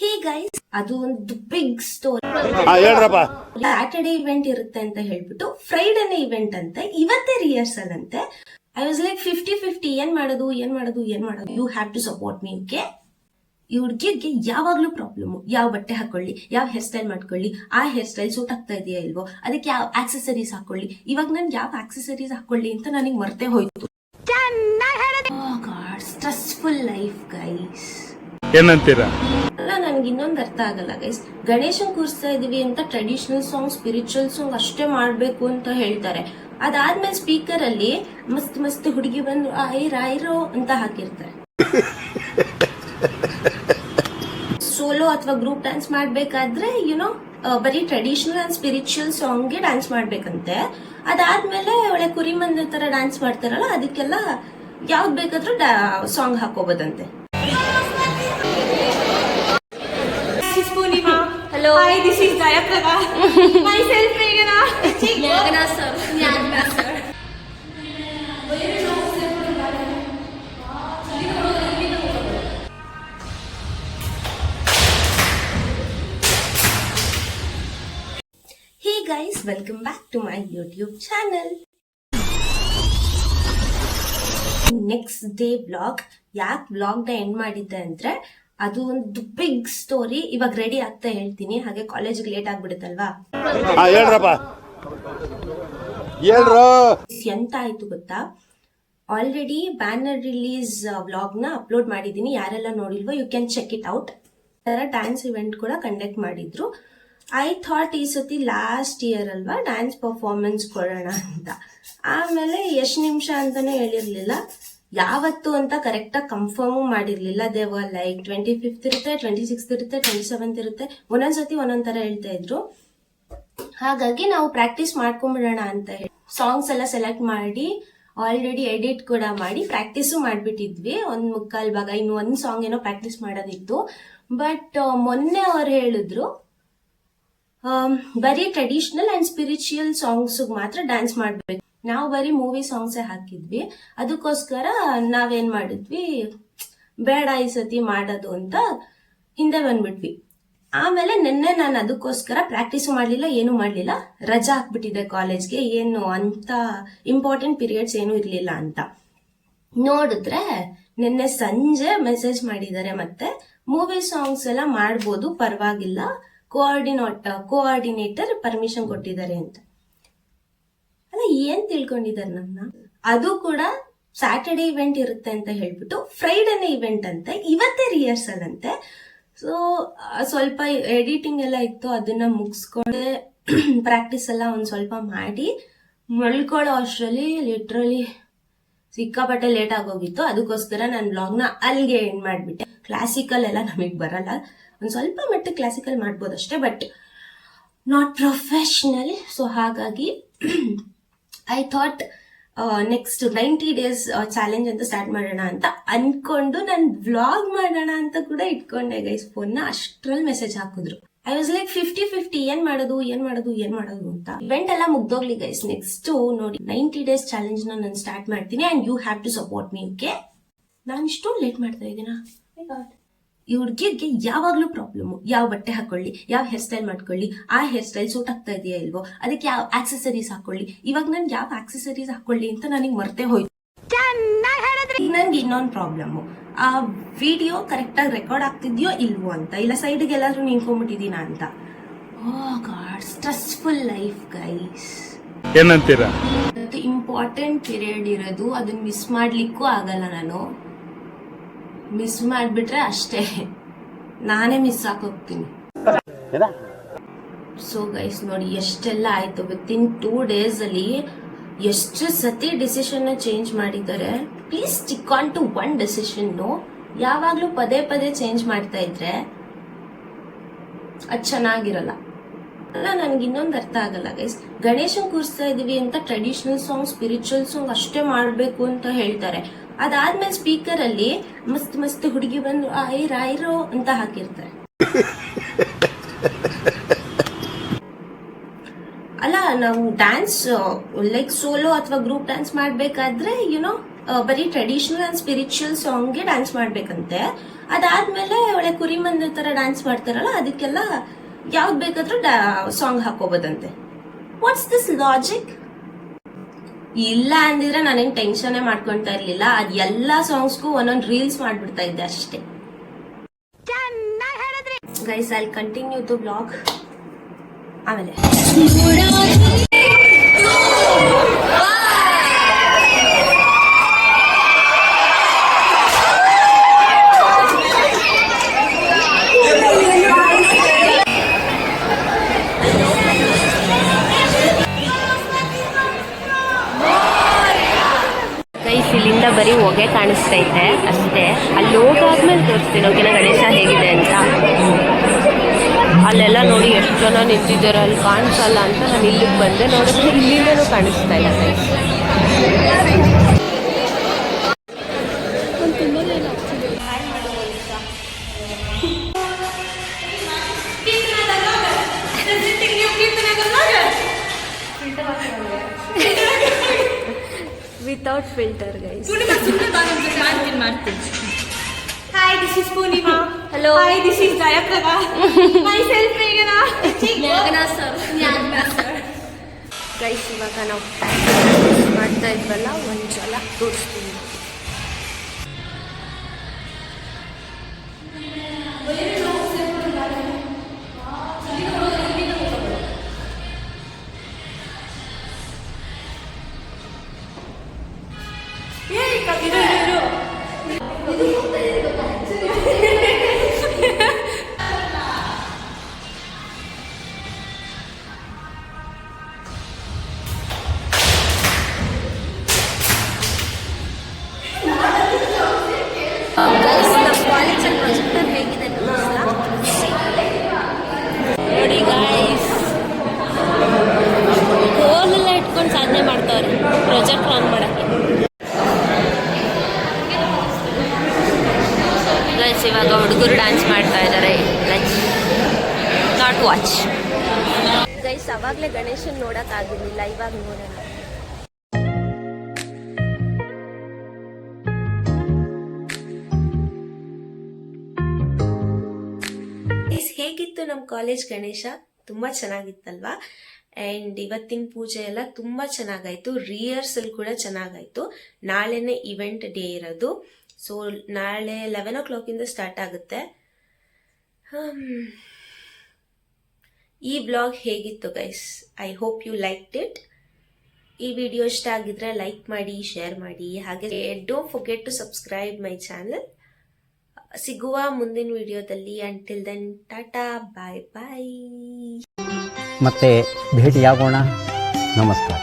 Hey guys ಅದು ಒಂದು big story Saturday event ಇರುತ್ತೆ ಅಂತ ಹೇಳ್ಬಿಟ್ಟು ಫ್ರೈಡೇನೆ ಇವೆಂಟ್ ಅಂತೆ ಇವತ್ತೇ ರಿಹರ್ಸಲ್ ಅಂತೆ. I was like fifty fifty ಏನ್ ಮಾಡೋದು ಏನ್ ಮಾಡೋದು ಏನ್ ಮಾಡೋದು? You have to support me okay ಈ ಹುಡುಗಿಗೆ ಯಾವಾಗ್ಲೂ ಪ್ರಾಬ್ಲಮ್ ಯಾವ ಬಟ್ಟೆ ಹಾಕೊಳ್ಳಿ ಯಾವ ಹೇರ್ ಸ್ಟೈಲ್ ಮಾಡ್ಕೊಳ್ಳಿ ಆ ಹೇರ್ ಸ್ಟೈಲ್ ಸೂಟ್ ಆಗ್ತಾ ಇದೆಯಾ ಇಲ್ವೋ ಅದಕ್ಕೆ ಯಾವ ಆಕ್ಸೆಸರೀಸ್ ಹಾಕೊಳ್ಳಿ? ಇವಾಗ ನನ್ ಯಾವ ಆಕ್ಸೆಸರೀಸ್ ಹಾಕೊಳ್ಳಿ ಅಂತ ನನಗೆ ಮರ್ತೆ ಹೋಯ್ತು. ಸ್ಟ್ರೆಸ್ಫುಲ್ ಲೈಫ್ ಗೈಸ್ ಏನಂತೀರಾ? ನನ್ಗೆ ಇನ್ನೊಂದು ಅರ್ಥ ಆಗಲ್ಲ ಗೈಸ್ ಗಣೇಶನ್ ಕೂರಿಸ್ತಾ ಇದೀವಿ ಅಂತ ಟ್ರೆಡಿಷನಲ್ ಸಾಂಗ್ ಸ್ಪಿರಿಚುವಲ್ ಸಾಂಗ್ ಅಷ್ಟೇ ಮಾಡ್ಬೇಕು ಅಂತ ಹೇಳ್ತಾರೆ. ಅದಾದ್ಮೇಲೆ ಸ್ಪೀಕರ್ ಅಲ್ಲಿ ಮಸ್ತ್ ಮಸ್ತ್ ಹುಡುಗಿ ಬಂದು ಐರ್ ಐರೋ ಅಂತ ಹಾಕಿರ್ತಾರೆ. ಸೋಲೋ ಅಥವಾ ಗ್ರೂಪ್ ಡ್ಯಾನ್ಸ್ ಮಾಡ್ಬೇಕಾದ್ರೆ ಯುನೋ ಬರೀ ಟ್ರೆಡಿಷನಲ್ ಅಂಡ್ ಸ್ಪಿರಿಚುವಲ್ ಸಾಂಗ್ಗೆ ಡ್ಯಾನ್ಸ್ ಮಾಡ್ಬೇಕಂತೆ. ಅದಾದ್ಮೇಲೆ ಒಳ್ಳೆ ಕುರಿ ಮಂದಿ ತರ ಡ್ಯಾನ್ಸ್ ಮಾಡ್ತಾರಲ್ಲ ಅದಕ್ಕೆಲ್ಲ ಯಾವ್ದು ಬೇಕಾದ್ರೂ ಸಾಂಗ್ ಹಾಕೋಬೋದಂತೆ ಹಾಯ್ ดิ ಶಿ ಕಾಯ ಪ್ರಗಾ ಮೈಸೆಲ್ಫ್ ಹೇಗನಾ ಚಿಕ್ ಆಗನ ಸರ್ ಯಾದ್ ಸರ್ ವಯರೇನೋ welcome back to my YouTube channel next day vlog ಯಾಕೆ ಬ್ಲಾಗ್ ದ ಎಂಡ್ ಮಾಡಿದಂತೆ ಅಂದ್ರೆ ಅದು ಒಂದು ಬಿಗ್ ಸ್ಟೋರಿ ಇವಾಗ ರೆಡಿ ಆಗ್ತಾ ಹೇಳ್ತೀನಿ. ಹಾಗೆ ಕಾಲೇಜಿಗೆ ಲೇಟ್ ಆಗ್ಬಿಡುತ್ತಲ್ವಾ? ಎಂತ ಆಯ್ತು ಗೊತ್ತಾ? ಆಲ್ರೆಡಿ ಬ್ಯಾನರ್ ರಿಲೀಸ್ ವ್ಲಾಗ್ನ ಅಪ್ಲೋಡ್ ಮಾಡಿದೀನಿ ಯಾರೆಲ್ಲ ನೋಡಿಲ್ವೋ you can check it out ತರ ಡ್ಯಾನ್ಸ್ ಇವೆಂಟ್ ಕೂಡ ಕಂಡಕ್ಟ್ ಮಾಡಿದ್ರು. ಐ ಥಾಟ್ ಈ ಸತಿ ಲಾಸ್ಟ್ ಇಯರ್ ಅಲ್ವಾ ಡ್ಯಾನ್ಸ್ ಪರ್ಫಾರ್ಮೆನ್ಸ್ ಕೊಡೋಣ ಅಂತ. ಆಮೇಲೆ ಎಷ್ಟು ನಿಮಿಷ ಅಂತಾನೆ ಹೇಳಿರ್ಲಿಲ್ಲ. ಯಾವತ್ತು ಅಂತ ಕರೆಕ್ಟಾಗಿ ಕನ್ಫರ್ಮು ಮಾಡಿರ್ಲಿಲ್ಲ. ದೇವ ಲೈಕ್ ಟ್ವೆಂಟಿ ಫಿಫ್ತ್ ಇರುತ್ತೆ ಟ್ವೆಂಟಿ ಸಿಕ್ಸ್ತ್ ಇರುತ್ತೆ ಟ್ವೆಂಟಿ ಸೆವೆಂತ್ ಇರುತ್ತೆ. ಒಂದೊಂದ್ಸತಿ ಒಂದೊಂದ್ ತರ ಹೇಳ್ತಾ ಇದ್ರು. ಹಾಗಾಗಿ ನಾವು ಪ್ರಾಕ್ಟೀಸ್ ಮಾಡ್ಕೊಂಬಿಡೋಣ ಅಂತ ಹೇಳಿ. ಸಾಂಗ್ಸ್ ಎಲ್ಲ ಸೆಲೆಕ್ಟ್ ಮಾಡಿ ಆಲ್ರೆಡಿ ಎಡಿಟ್ ಕೂಡ ಮಾಡಿ ಪ್ರಾಕ್ಟೀಸು ಮಾಡಿಬಿಟ್ಟಿದ್ವಿ. ಒಂದ್ ಮುಕ್ಕಾಲ್ ಭಾಗ, ಇನ್ನು ಒಂದ್ ಸಾಂಗ್ ಏನೋ ಪ್ರಾಕ್ಟೀಸ್ ಮಾಡೋದಿತ್ತು. ಬಟ್ ಮೊನ್ನೆ ಅವ್ರು ಹೇಳಿದ್ರು ಬರೀ ಟ್ರೆಡಿಷನಲ್ ಅಂಡ್ ಸ್ಪಿರಿಚುಯಲ್ ಸಾಂಗ್ಸ್ ಮಾತ್ರ ಡ್ಯಾನ್ಸ್ ಮಾಡ್ಬೇಕು. ನಾವು ಬರೀ ಮೂವಿ ಸಾಂಗ್ಸೇ ಹಾಕಿದ್ವಿ. ಅದಕ್ಕೋಸ್ಕರ ನಾವೇನ್ ಮಾಡಿದ್ವಿ? ಬೇಡ ಈ ಸತಿ ಮಾಡೋದು ಅಂತ ಹಿಂದೆ ಬಂದ್ಬಿಟ್ವಿ. ಆಮೇಲೆ ನಿನ್ನೆ ನಾನು ಅದಕ್ಕೋಸ್ಕರ ಪ್ರಾಕ್ಟೀಸ್ ಮಾಡಲಿಲ್ಲ, ಏನು ಮಾಡಲಿಲ್ಲ. ರಜಾ ಹಾಕ್ಬಿಟ್ಟಿದ್ದೆ ಕಾಲೇಜ್ಗೆ ಏನು ಅಂತ ಇಂಪಾರ್ಟೆಂಟ್ ಪೀರಿಯಡ್ಸ್ ಏನು ಇರಲಿಲ್ಲ ಅಂತ. ನೋಡಿದ್ರೆ ನಿನ್ನೆ ಸಂಜೆ ಮೆಸೇಜ್ ಮಾಡಿದ್ದಾರೆ ಮತ್ತೆ. ಮೂವಿ ಸಾಂಗ್ಸ್ ಎಲ್ಲ ಮಾಡ್ಬೋದು, ಪರವಾಗಿಲ್ಲ. ಕೋಆರ್ಡಿನೇಟ್ ಕೋಆರ್ಡಿನೇಟರ್ ಪರ್ಮಿಷನ್ ಕೊಟ್ಟಿದ್ದಾರೆ ಅಂತ. ಅಲ್ಲ, ಏನ್ ತಿಳ್ಕೊಂಡಿದ್ದಾರೆ ನನ್ನ? ಅದು ಕೂಡ ಸ್ಯಾಟರ್ಡೆ ಇವೆಂಟ್ ಇರುತ್ತೆ ಅಂತ ಹೇಳ್ಬಿಟ್ಟು ಫ್ರೈಡೇನೆ ಇವೆಂಟ್ ಅಂತೆ, ಇವತ್ತೇ ರಿಹರ್ಸಲ್ ಅಂತೆ. ಸೊ ಸ್ವಲ್ಪ ಎಡಿಟಿಂಗ್ ಎಲ್ಲ ಇತ್ತು, ಅದನ್ನ ಮುಗಿಸ್ಕೊಂಡೆ ಪ್ರಾಕ್ಟೀಸ್ ಎಲ್ಲ ಒಂದ್ ಸ್ವಲ್ಪ ಮಾಡಿ, ಮಲ್ಕೊಳ್ಳೋ ಅಷ್ಟರಲ್ಲಿ ಲಿಟ್ರಲಿ ಸಿಕ್ಕಾಪಟ್ಟೆ ಲೇಟ್ ಆಗೋಗಿತ್ತು. ಅದಕ್ಕೋಸ್ಕರ ನಾನು ಬ್ಲಾಗ್ನ ಅಲ್ಲಿಗೆ ಎಂಡ್ ಮಾಡಿಬಿಟ್ಟೆ. ಕ್ಲಾಸಿಕಲ್ ಎಲ್ಲ ನಮಗೆ ಬರಲ್ಲ. ಒಂದು ಸ್ವಲ್ಪ ಮಟ್ಟಿಗೆ ಕ್ಲಾಸಿಕಲ್ ಮಾಡ್ಬೋದಷ್ಟೇ ಬಟ್ ನಾಟ್ ಪ್ರೊಫೆಷ್ನಲ್ ಸೊ ಹಾಗಾಗಿ I thought next ninety days challenge ಅಂತ ಸ್ಟಾರ್ಟ್ ಮಾಡೋಣ ಅಂತ ಅನ್ಕೊಂಡು ನಾನು ವ್ಲಾಗ್ ಮಾಡೋಣ ಅಂತ ಕೂಡ ಇಟ್ಕೊಂಡೆ ಗೈಸ್ ಫೋನ್ನ ಅಷ್ಟ್ರಲ್ಲಿ ಮೆಸೇಜ್ ಹಾಕಿದ್ರು. I was like fifty fifty ಏನ್ ಮಾಡೋದು ಏನ್ ಮಾಡೋದು ಏನ್ ಮಾಡೋದು ಅಂತ. ಇವೆಂಟ್ ಎಲ್ಲ ಮುಗ್ದೋಗ್ಲಿ ಗೈಸ್ ನೆಕ್ಸ್ಟ್ ನೋಡಿ ನೈಂಟಿ ಡೇಸ್ ಚಾಲೆಂಜ್ನ ನಾನು ಸ್ಟಾರ್ಟ್ ಮಾಡ್ತೀನಿ and you have to support me okay ನಾನು ಇಷ್ಟೊಂದು ಲೇಟ್ ಮಾಡ್ತಾ ಇದ್ದೀನಾ ಈ ಹುಡುಗಿಯರಿಗೆ ಯಾವಾಗ್ಲೂ ಪ್ರಾಬ್ಲಮ್ ಯಾವ ಬಟ್ಟೆ ಹಾಕೊಳ್ಳಿ ಯಾವ ಹೇರ್ ಸ್ಟೈಲ್ ಮಾಡ್ಕೊಳ್ಳಿ ಆ ಹೇರ್ ಸ್ಟೈಲ್ ಸೂಟ್ ಆಗ್ತಾ ಇದೆಯಾ ಇಲ್ವೋ ಅದಕ್ಕೆ ಯಾವ ಆಕ್ಸೆಸರೀಸ್ ಹಾಕೊಳ್ಳಿ. ಇವಾಗ ನನ್ ಯಾವ ಆಕ್ಸೆಸರೀಸ್ ಹಾಕೊಳ್ಳಿ ಅಂತ ನನಗೆ ಮರ್ತೆ ಹೋಯ್ತು. ನನ್ಗೆ ಇನ್ನೊಂದು ಪ್ರಾಬ್ಲಮ್ ಆ ವಿಡಿಯೋ ಕರೆಕ್ಟ್ ಆಗಿ ರೆಕಾರ್ಡ್ ಆಗ್ತಿದ್ಯೋ ಇಲ್ವೋ ಅಂತ ಇಲ್ಲ ಸೈಡ್ಗೆ ಎಲ್ಲಾದ್ರೂ ನಿಂತ್ಕೊಂಡ್ಬಿಟ್ಟಿದೀನ ಅಂತ. Oh god stressful life guys ಏನಂತೀರಾ? ಇಂಪಾರ್ಟೆಂಟ್ ಪೀರಿಯಡ್ ಇರೋದು ಅದನ್ನ ಮಿಸ್ ಮಾಡ್ಲಿಕ್ಕೂ ಆಗಲ್ಲ ನಾನು. ಮಿಸ್ ಮಾಡ್ಬಿಟ್ರೆ ಅಷ್ಟೇ. ನಾನೇ ಮಿಸ್ ಹಾಕೋಗ್ತೀನಿ. ಸೊ ಗೈಸ್ ನೋಡಿ ಎಷ್ಟೆಲ್ಲ ಆಯ್ತು ವಿತ್ ಇನ್ ಟೂ ಡೇಸ್ ಅಲ್ಲಿ ಎಷ್ಟು ಸತಿ ಡಿಸಿಷನ್ ಚೇಂಜ್ ಮಾಡಿದ್ದಾರೆ. Please stick on to one decision ಯಾವಾಗ್ಲೂ ಪದೇ ಪದೇ ಚೇಂಜ್ ಮಾಡ್ತಾ ಇದ್ರೆ ಅದು ಚೆನ್ನಾಗಿರಲ್ಲ. ಅಲ್ಲ ನನ್ಗೆ ಇನ್ನೊಂದು ಅರ್ಥ ಆಗಲ್ಲ ಗೈಸ್ ಗಣೇಶನ್ ಕೂರಿಸ್ತಾ ಇದೀವಿ ಅಂತ ಟ್ರೆಡಿಷನಲ್ ಸಾಂಗ್ ಸ್ಪಿರಿಚುವಲ್ ಸಾಂಗ್ ಅಷ್ಟೇ ಮಾಡ್ಬೇಕು ಅಂತ ಹೇಳ್ತಾರೆ. ಅದಾದ್ಮೇಲೆ ಸ್ಪೀಕರ್ ಅಲ್ಲಿ ಮಸ್ತ್ ಮಸ್ತ್ ಹುಡುಗಿ ಬಂದು ಐರ್ ಐರೋ ಅಂತ ಹಾಕಿರ್ತಾರೆ. ಅಲ್ಲ, ನಾವು ಡ್ಯಾನ್ಸ್ ಲೈಕ್ ಸೋಲೋ ಅಥವಾ ಗ್ರೂಪ್ ಡ್ಯಾನ್ಸ್ ಮಾಡ್ಬೇಕಾದ್ರೆ ಯುನೋ ಬರೀ ಟ್ರೆಡಿಷನಲ್ ಅಂಡ್ ಸ್ಪಿರಿಚುವಲ್ ಸಾಂಗ್ಗೆ ಡ್ಯಾನ್ಸ್ ಮಾಡ್ಬೇಕಂತೆ. ಅದಾದ್ಮೇಲೆ ಒಳ್ಳೆ ಕುರಿ ಮಂದಿ ತರ ಡ್ಯಾನ್ಸ್ ಮಾಡ್ತಾರಲ್ಲ, ಅದಕ್ಕೆಲ್ಲ ಯಾವ್ದು ಬೇಕಾದ್ರೂ ಸಾಂಗ್ ಹಾಕೋಬೋದಂತೆ ವಾಟ್ಸ್ ದಿಸ್ ಲಾಜಿಕ್ ಇಲ್ಲ ಅಂದಿದ್ರೆ ನಾನೇನ್ ಟೆನ್ಷನ್ ಮಾಡ್ಕೊಳ್ತಾ ಇರ್ಲಿಲ್ಲ. ಅದ್ ಎಲ್ಲಾ ಸಾಂಗ್ಸ್ಗೂ ಒಂದೊಂದು ರೀಲ್ಸ್ ಮಾಡ್ಬಿಡ್ತಾ ಇದ್ದೆ ಅಷ್ಟೇ. Guys I continue to vlog ಆಮೇಲೆ. ಬರೀ ಹೊಗೆ ಇದೆ ಅಷ್ಟೇ. ಅಲ್ಲಿ ಹೋಗಾದ್ಮೇಲೆ ತೋರಿಸ್ತೀನಿ. ಓಕೆನಾ, ಗಣೇಶ ಹೇಗಿದೆ ಅಂತ. ಅಲ್ಲೆಲ್ಲ ನೋಡಿ ಎಷ್ಟು ಜನ ನಿಂತಿದ್ದಾರೆ. ಅಲ್ಲಿ ಕಾಣಿಸಲ್ಲ ಅಂತ ನಾನು ಇಲ್ಲಿಗೆ ಬಂದೆ. ನೋಡಿದ್ರೆ ಇಲ್ಲಿಂದನೂ ಕಾಣಿಸ್ತಾ ಇಲ್ಲ ವಿತೌಟ್ ಫಿಲ್ಟರ್ ಗೈಸ್ ಮಾಡ್ತೀನಿ ಮಾಡ್ತೀನಿ. Hi this is Purnima. Hello hi this is ಜಯಪ್ರಭಾ. My self ಮೇಘನಾ. ಮೇಘನಾ ಸರ್ ಮೇಘನಾ ಸರ್ ಗೈಸ್ ಇವಾಗ ನಾವು ಮಾಡ್ತಾ ಇದ್ವಲ್ಲ ಒಂದ್ಸಲ ತೋರಿಸ್ತೀನಿ. ಗೈಸ್ ಹುಡುಗರು ಡ್ಯಾನ್ಸ್ ಮಾಡ್ತಾ ಇದ್ದಾರೆ ಲೈಕ್ ನಾಟ್ ವಾಚ್ ಗೈಸ್ ಅವಾಗಲೇ ಗಣೇಶನ್ ನೋಡೋಕ್ಕಾಗಿರ್ಲಿಲ್ಲ ಇವಾಗ ನೋಡೋಣ. ಹೇಗಿತ್ತು ನಮ್ಮ ಕಾಲೇಜ್ ಗಣೇಶ? ತುಂಬಾ ಚೆನ್ನಾಗಿತ್ತಲ್ವಾ? ಅಂಡ್ ಇವತ್ತಿನ ಪೂಜೆ ಎಲ್ಲ ತುಂಬಾ ಚೆನ್ನಾಗಾಯ್ತು. ರಿಹರ್ಸಲ್ ಕೂಡ ಚೆನ್ನಾಗಾಯ್ತು. ನಾಳೆನೇ ಇವೆಂಟ್ ಡೇ ಇರೋದು. ಸೊ ನಾಳೆ ಲೆವೆನ್ ಓ ಕ್ಲಾಕಿಂದ ಸ್ಟಾರ್ಟ್ ಆಗುತ್ತೆ. ಈ ಬ್ಲಾಗ್ ಹೇಗಿತ್ತು guys I hope you like it ಈ ವಿಡಿಯೋ ಇಷ್ಟ ಆಗಿದ್ರೆ ಲೈಕ್ ಮಾಡಿ ಶೇರ್ ಮಾಡಿ. ಹಾಗೆ don't forget to subscribe my channel ಸಿಗುವ ಮುಂದಿನ ವಿಡಿಯೋದಲ್ಲಿ until then ta ta bye bye ಮತ್ತೆ ಭೇಟಿಯಾಗೋಣ. ನಮಸ್ಕಾರ.